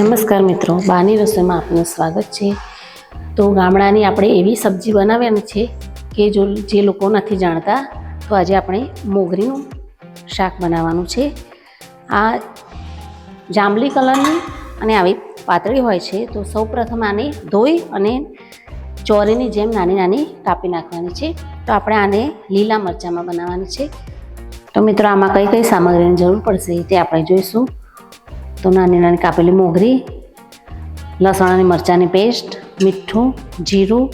નમસ્કાર મિત્રો, બાની રસોઈમાં આપનું સ્વાગત છે. તો ગામડાની આપણે એવી સબ્જી બનાવવાની છે કે જો જે લોકો નથી જાણતા, તો આજે આપણે મોગરીનું શાક બનાવવાનું છે. આ જાંબલી કલરની અને આવી પાતળી હોય છે, તો સૌપ્રથમ આને ધોઈ અને ચોરીની જેમ નાની નાની કાપી નાખવાની છે. તો આપણે આને લીલા મરચાંમાં બનાવવાની છે. તો મિત્રો, આમાં કઈ કઈ સામગ્રીની જરૂર પડશે તે આપણે જોઈશું. તો નાની નાની કાપેલી મોગરી લસણ અને મરચાંની પેસ્ટ મીઠું, જીરું,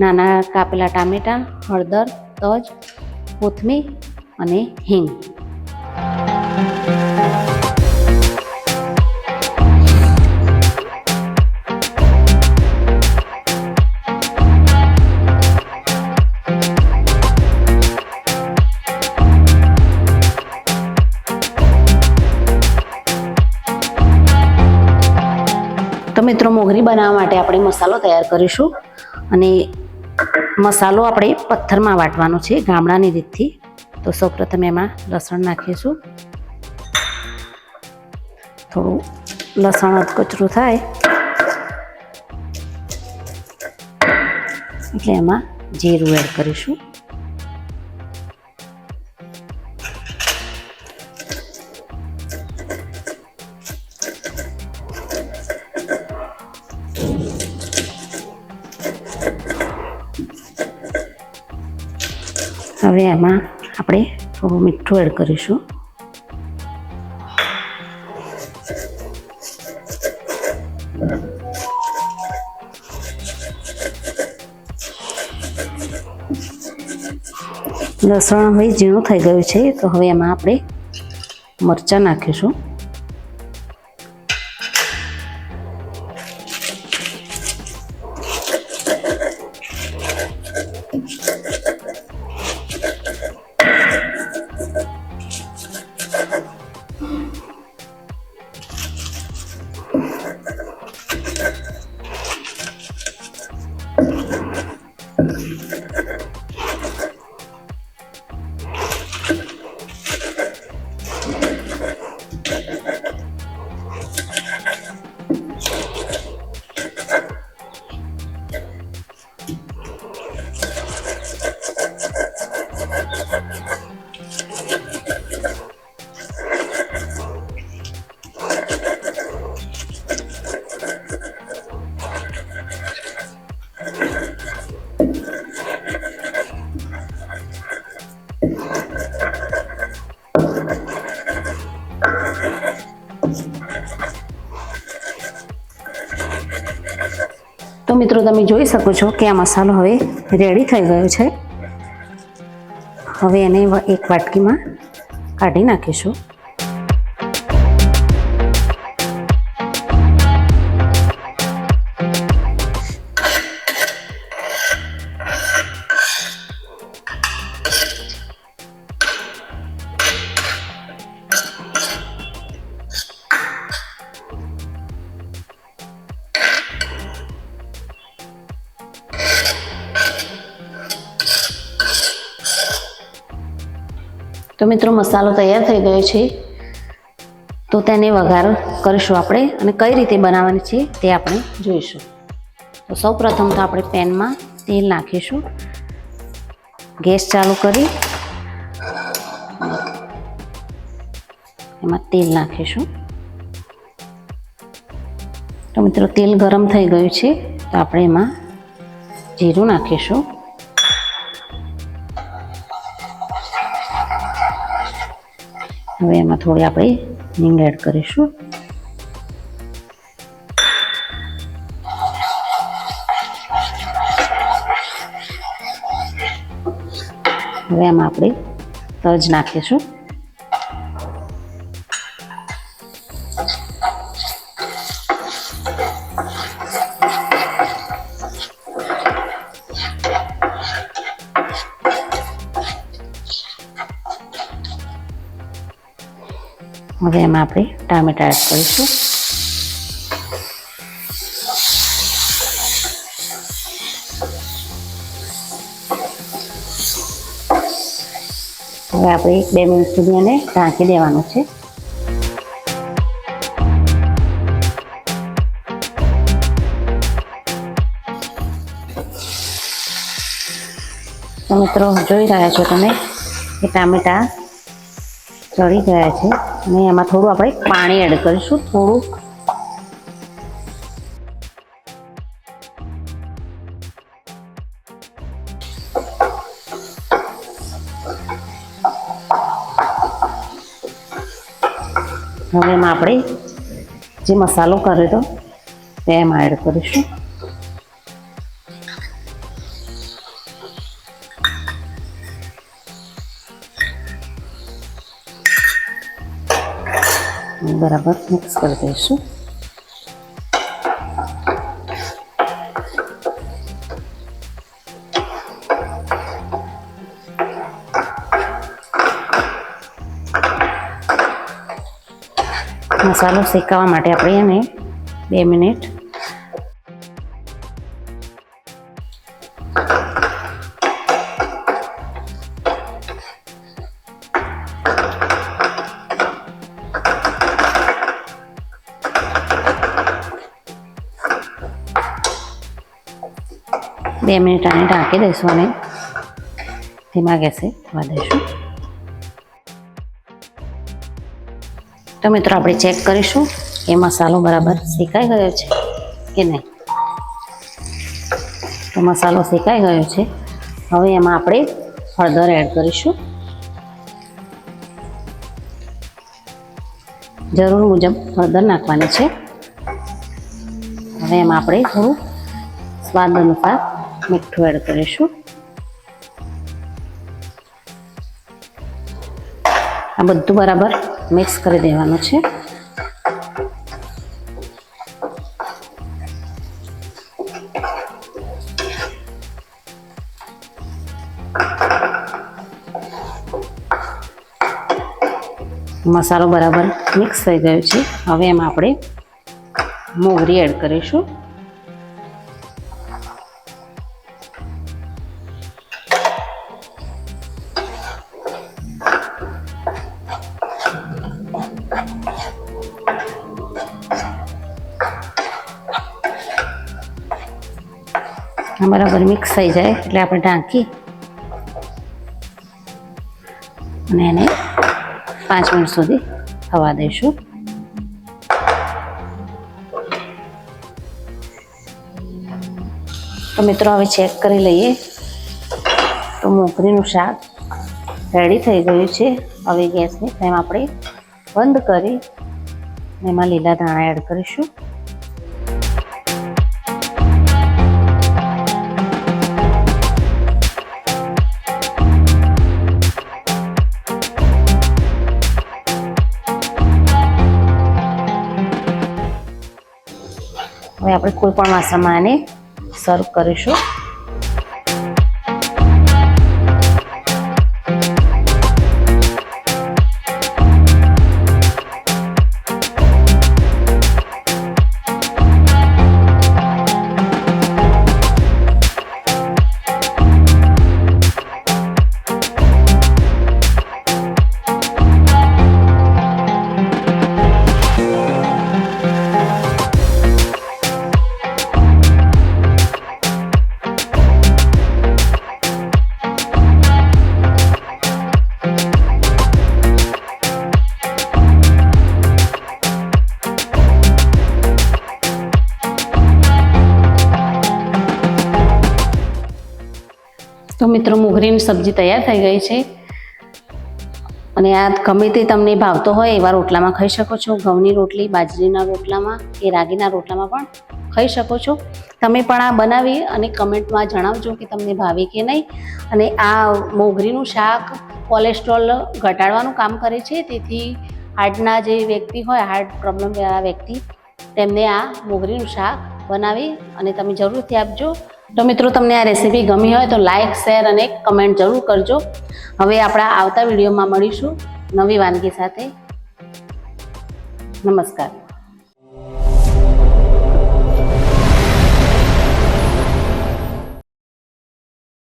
નાના કાપેલા ટામેટાં, હળદર, તજ, કોથમીર અને હિંગ. બનાવવા માટે આપણે મસાલો તૈયાર કરીશું. અને મસાલો આપણે પથ્થરમાં વાટવાનો છે ગામડાની રીતથી. તો સૌપ્રથમ એમાં લસણ નાખીશું. થોડું લસણ કચરું થાય. એટલે એમાં જીરું એડ કરીશું. હવે એમાં આપણે થોડું મીઠું એડ કરીશું. લસણ હવે ઝીણું થઈ ગયું છે, તો હવે એમાં આપણે મરચાં નાખીશું. તો મિત્રો તમે જોઈ શકો છો કે આ મસાલો હવે રેડી થઈ ગયો છે. હવે એને એક વાટકીમાં કાઢી નાખીશું. તો મિત્રો મસાલો તૈયાર થઈ ગયો છે. તો તેને વઘાર કરીશું આપણે અને કઈ રીતે બનાવવાની છે તે આપણે જોઈશું. તો સૌ પ્રથમ તો આપણે પેનમાં તેલ નાખીશું. ગેસ ચાલુ કરી. એમાં તેલ નાખીશું. તો મિત્રો તેલ ગરમ થઈ ગયું છે. તો આપણે એમાં જીરું નાખીશું. હવે એમાં થોડી આપણે હિંગ એડ કરીશું. હવે એમાં આપણે તજ નાખીશું. હવે એમાં આપણે ટામેટા એડ કરીશું. હવે આપણે એક બે મિનિટ સુધી એને ઢાંકી દેવાનું છે. તો મિત્રો જોઈ રહ્યા છો તમે કે ટામેટા ચડી ગયા છે. અને એમાં થોડું આપણે પાણી એડ કરીશું, થોડું. હવે એમાં આપણે જે મસાલો કર્યો હતો, તે એમાં એડ કરીશું. બરાબર મિક્સ કરી દઈશું મસાલો શેકાવા માટે આપણે એને બે મિનિટ બે મિનિટ આને ઢાંકી દઈશું અને ધીમા ગેસે થવા દઈશું. તો મિત્રો આપણે ચેક કરીશું કે મસાલો બરાબર શેકાઈ ગયો છે કે નહીં. તો મસાલો શેકાઈ ગયો છે. હવે એમાં આપણે હળદર એડ કરીશું. જરૂર મુજબ હળદર નાખવાની છે. હવે એમાં આપણે થોડું સ્વાદ અનુસાર મીઠું એડ કરીશું. આ બધું બરાબર મિક્સ કરી દેવાનું છે. મસાલો બરાબર મિક્સ થઈ ગયો છે. હવે એમાં આપણે મોગરી એડ કરીશું. બરાબર મિક્સ થઈ જાય એટલે આપણે ઢાંકી અને એને પાંચ મિનિટ સુધી થવા દઈશું. તો મિત્રો હવે ચેક કરી લઈએ. તો મોગરીનું શાક રેડી થઈ ગયું છે. હવે ગેસની ફ્લેમ આપણે બંધ કરી એમાં લીલા ધાણા એડ કરીશું. હવે આપણે કોઈ પણ માસામાં આને સર્વ કરીશું. મિત્રો મોગરીની સબ્જી તૈયાર થઈ ગઈ છે. અને આ ગમે તે તમને ભાવતો હોય એવા રોટલામાં ખાઈ શકો છો. ઘઉંની રોટલી, બાજરીના રોટલામાં કે રાગીના રોટલામાં પણ ખાઈ શકો છો. તમે પણ આ બનાવી અને કમેન્ટમાં જણાવજો કે તમને ભાવે કે નહીં. અને આ મોગરીનું શાક કોલેસ્ટ્રોલ ઘટાડવાનું કામ કરે છે. તેથી હાર્ટના જે વ્યક્તિ હોય, હાર્ટ પ્રોબ્લેમવાળા વ્યક્તિ, તેમને આ મોગરીનું શાક બનાવી અને તમે જરૂરથી આપજો. તો મિત્રો, તમને આ રેસીપી ગમી હોય તો લાઇક શેર અને કમેન્ટ જરૂર કરજો. હવે આપણા આવતા વિડીયોમાં મળીશું નવી વાનગી સાથે. નમસ્કાર.